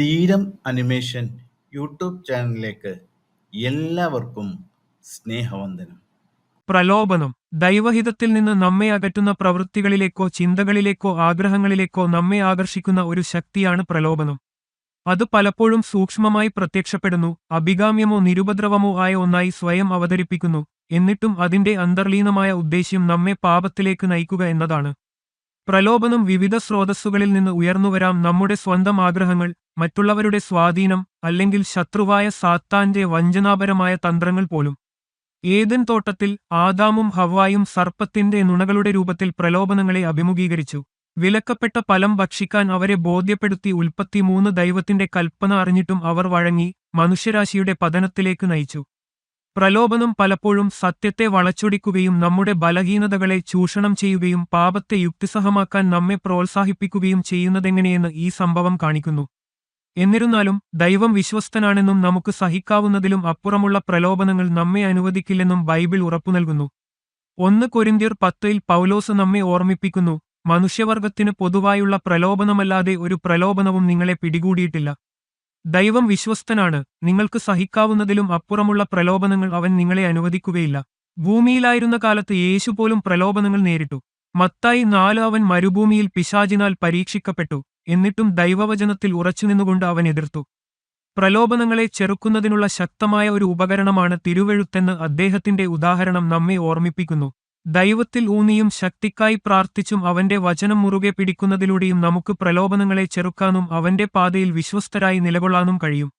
തീരം animation YouTube ചാനലിലേക്ക് എല്ലാവർക്കും സ്നേഹവന്ദനം. പ്രലോഭനം. ദൈവഹിതത്തിൽ നിന്ന് നമ്മെ അകറ്റുന്ന പ്രവൃത്തികളിലേക്കോ ചിന്തകളിലേക്കോ ആഗ്രഹങ്ങളിലേക്കോ നമ്മെ ആകർഷിക്കുന്ന ഒരു ശക്തിയാണ് പ്രലോഭനം. അത് പലപ്പോഴും സൂക്ഷ്മമായി പ്രത്യക്ഷപ്പെടുന്നു അഭികാമ്യമോ നിരുപദ്രവമോ ആയ ഒന്നായി സ്വയം അവതരിപ്പിക്കുന്നു എന്നിട്ടും അതിന്റെ അന്തർലീനമായ ഉദ്ദേശ്യം നമ്മെ പാപത്തിലേക്ക് നയിക്കുക എന്നതാണ്. പ്രലോഭനം വിവിധ സ്രോതസ്സുകളിൽ നിന്ന് ഉയർന്നുവരാം നമ്മുടെ സ്വന്തം ആഗ്രഹങ്ങൾ മറ്റുള്ളവരുടെ സ്വാധീനം അല്ലെങ്കിൽ ശത്രുവായ സാത്താന്റെ വഞ്ചനാപരമായ തന്ത്രങ്ങൾ പോലും. ഏതൻ തോട്ടത്തിൽ ആദാമും ഹവായും സർപ്പത്തിന്റെ നുണകളുടെ രൂപത്തിൽ പ്രലോഭനങ്ങളെ അഭിമുഖീകരിച്ചു. വിലക്കപ്പെട്ട ഫലം ഭക്ഷിക്കാൻ അവരെ ബോധ്യപ്പെടുത്തി ഉൽപ്പത്തി മൂന്ന് ദൈവത്തിന്റെ കൽപ്പന അറിഞ്ഞിട്ടും അവർ വഴങ്ങി മനുഷ്യരാശിയുടെ പതനത്തിലേക്ക് നയിച്ചു. പ്രലോഭനം പലപ്പോഴും സത്യത്തെ വളച്ചൊടിക്കുകയും നമ്മുടെ ബലഹീനതകളെ ചൂഷണം ചെയ്യുകയും പാപത്തെ യുക്തിസഹമാക്കാൻ നമ്മെ പ്രോത്സാഹിപ്പിക്കുകയും ചെയ്യുന്നതെങ്ങനെയെന്ന് ഈ സംഭവം കാണിക്കുന്നു. എന്നിരുന്നാലും ദൈവം വിശ്വസ്തനാണെന്നും നമുക്ക് സഹിക്കാവുന്നതിലും അപ്പുറമുള്ള പ്രലോഭനങ്ങൾ നമ്മെ അനുവദിക്കില്ലെന്നും ബൈബിൾ ഉറപ്പു നൽകുന്നു. ഒന്ന് കൊരിന്തിയർ പത്തിൽ പൗലോസ് നമ്മെ ഓർമ്മിപ്പിക്കുന്നു മനുഷ്യവർഗത്തിന് പൊതുവായുള്ള പ്രലോഭനമല്ലാതെ ഒരു പ്രലോഭനവും നിങ്ങളെ പിടികൂടിയിട്ടില്ല. ദൈവം വിശ്വസ്തനാണ് നിങ്ങൾക്ക് സഹിക്കാവുന്നതിലും അപ്പുറമുള്ള പ്രലോഭനങ്ങൾ അവൻ നിങ്ങളെ അനുവദിക്കുകയില്ല. ഭൂമിയിലായിരുന്ന കാലത്ത് യേശു പോലും പ്രലോഭനങ്ങൾ നേരിട്ടു. മത്തായി നാല് അവൻ മരുഭൂമിയിൽ പിശാചിനാൽ പരീക്ഷിക്കപ്പെട്ടു. എന്നിട്ടും ദൈവവചനത്തിൽ ഉറച്ചുനിന്നുകൊണ്ട് അവൻ എതിർത്തു. പ്രലോഭനങ്ങളെ ചെറുക്കുന്നതിനുള്ള ശക്തമായ ഒരു ഉപകരണമാണ് തിരുവെഴുത്തെന്ന് അദ്ദേഹത്തിന്റെ ഉദാഹരണം നമ്മെ ഓർമ്മിപ്പിക്കുന്നു. ദൈവത്തിൽ ഊന്നിയും ശക്തിക്കായി പ്രാർത്ഥിച്ചും അവന്റെ വചനം മുറുകെ പിടിക്കുന്നതിലൂടെയും നമുക്ക് പ്രലോഭനങ്ങളെ ചെറുക്കാനും അവന്റെ പാതയിൽ വിശ്വസ്തരായി നിലകൊള്ളാനും കഴിയും.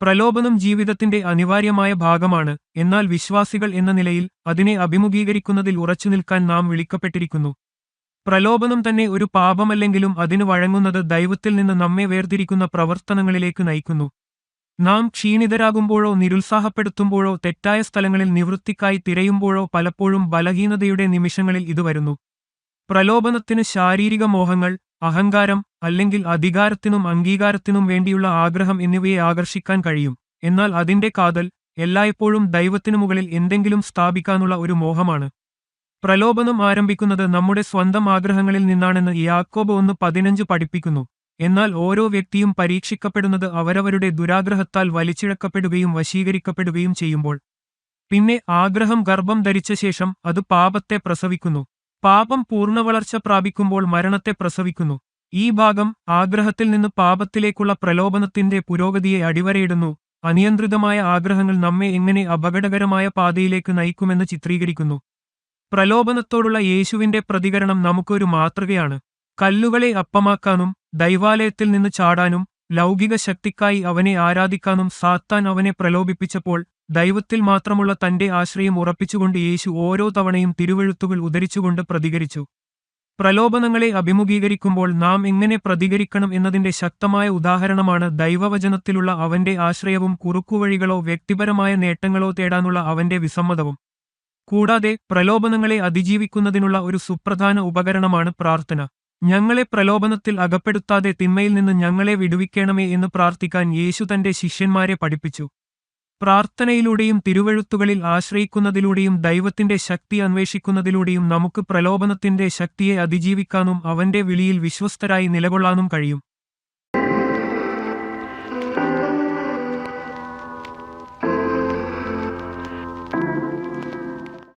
പ്രലോഭനം ജീവിതത്തിന്റെ അനിവാര്യമായ ഭാഗമാണ് എന്നാൽ വിശ്വാസികൾ എന്ന നിലയിൽ അതിനെ അഭിമുഖീകരിക്കുന്നതിൽ ഉറച്ചുനിൽക്കാൻ നാം വിളിക്കപ്പെട്ടിരിക്കുന്നു. പ്രലോഭനം തന്നെ ഒരു പാപമല്ലെങ്കിലും അതിനു വഴങ്ങുന്നത് ദൈവത്തിൽ നിന്ന് നമ്മെ വേർതിരിക്കുന്ന പ്രവർത്തനങ്ങളിലേക്ക് നയിക്കുന്നു. നാം ക്ഷീണിതരാകുമ്പോഴോ നിരുത്സാഹപ്പെടുത്തുമ്പോഴോ തെറ്റായ സ്ഥലങ്ങളിൽ നിവൃത്തിക്കായി തിരയുമ്പോഴോ പലപ്പോഴും ബലഹീനതയുടെ നിമിഷങ്ങളിൽ ഇത് വരുന്നു. പ്രലോഭനത്തിന് ശാരീരിക മോഹങ്ങൾ അഹങ്കാരം അല്ലെങ്കിൽ അധികാരത്തിനും അംഗീകാരത്തിനും വേണ്ടിയുള്ള ആഗ്രഹം എന്നിവയെ ആകർഷിക്കാൻ കഴിയും. എന്നാൽ അതിന്റെ കാതൽ എല്ലായ്പ്പോഴും ദൈവത്തിനു മുകളിൽ എന്തെങ്കിലും സ്ഥാപിക്കാനുള്ള ഒരു മോഹമാണ്. പ്രലോഭനം ആരംഭിക്കുന്നത് നമ്മുടെ സ്വന്തം ആഗ്രഹങ്ങളിൽ നിന്നാണെന്ന് യാക്കോബ് ഒന്ന് പതിനഞ്ച് പഠിപ്പിക്കുന്നു. എന്നാൽ ഓരോ വ്യക്തിയും പരീക്ഷിക്കപ്പെടുന്നത് അവരവരുടെ ദുരാഗ്രഹത്താൽ വലിച്ചിഴക്കപ്പെടുകയും വശീകരിക്കപ്പെടുകയും ചെയ്യുമ്പോൾ. പിന്നെ ആഗ്രഹം ഗർഭം ധരിച്ച ശേഷം അത് പാപത്തെ പ്രസവിക്കുന്നു. പാപം പൂർണ വളർച്ച പ്രാപിക്കുമ്പോൾ മരണത്തെ പ്രസവിക്കുന്നു. ഈ ഭാഗം ആഗ്രഹത്തിൽ നിന്ന് പാപത്തിലേക്കുള്ള പ്രലോഭനത്തിന്റെ പുരോഗതിയെ അടിവരയിടുന്നു. അനിയന്ത്രിതമായ ആഗ്രഹങ്ങൾ നമ്മെ എങ്ങനെ അപകടകരമായ പാതയിലേക്ക് നയിക്കുമെന്ന് ചിത്രീകരിക്കുന്നു. പ്രലോഭനത്തോടുള്ള യേശുവിന്റെ പ്രതികരണം നമുക്കൊരു മാതൃകയാണ്. കല്ലുകളെ അപ്പമാക്കാനും ദൈവാലയത്തിൽ നിന്ന് ചാടാനും ലൗകിക ശക്തിക്കായി അവനെ ആരാധിക്കാനും സാത്താൻ അവനെ പ്രലോഭിപ്പിച്ചപ്പോൾ ദൈവത്തിൽ മാത്രമുള്ള തന്റെ ആശ്രയം ഉറപ്പിച്ചുകൊണ്ട് യേശു ഓരോ തവണയും തിരുവെഴുത്തുകൾ ഉദരിച്ചുകൊണ്ട് പ്രതികരിച്ചു. പ്രലോഭനങ്ങളെ അഭിമുഖീകരിക്കുമ്പോൾ നാം എങ്ങനെ പ്രതികരിക്കണം എന്നതിന്റെ ശക്തമായ ഉദാഹരണമാണ് ദൈവവചനത്തിലുള്ള അവന്റെ ആശ്രയവും കുറുക്കുവഴികളോ വ്യക്തിപരമായ നേട്ടങ്ങളോ തേടാനുള്ള അവന്റെ വിസമ്മതവും. കൂടാതെ പ്രലോഭനങ്ങളെ അതിജീവിക്കുന്നതിനുള്ള ഒരു സുപ്രധാന ഉപകരണമാണ് പ്രാർത്ഥന. ഞങ്ങളെ പ്രലോഭനത്തിൽ അകപ്പെടുത്താതെ തിന്മയിൽ നിന്ന് ഞങ്ങളെ വിടുവിക്കണമേ എന്ന് പ്രാർത്ഥിക്കാൻ യേശു തന്റെ ശിഷ്യന്മാരെ പഠിപ്പിച്ചു. പ്രാർത്ഥനയിലൂടെയും തിരുവഴുത്തുകളിൽ ആശ്രയിക്കുന്നതിലൂടെയും ദൈവത്തിന്റെ ശക്തി അന്വേഷിക്കുന്നതിലൂടെയും നമുക്ക് പ്രലോഭനത്തിന്റെ ശക്തിയെ അതിജീവിക്കാനും അവന്റെ വിളിയിൽ വിശ്വസ്തരായി നിലകൊള്ളാനും കഴിയും.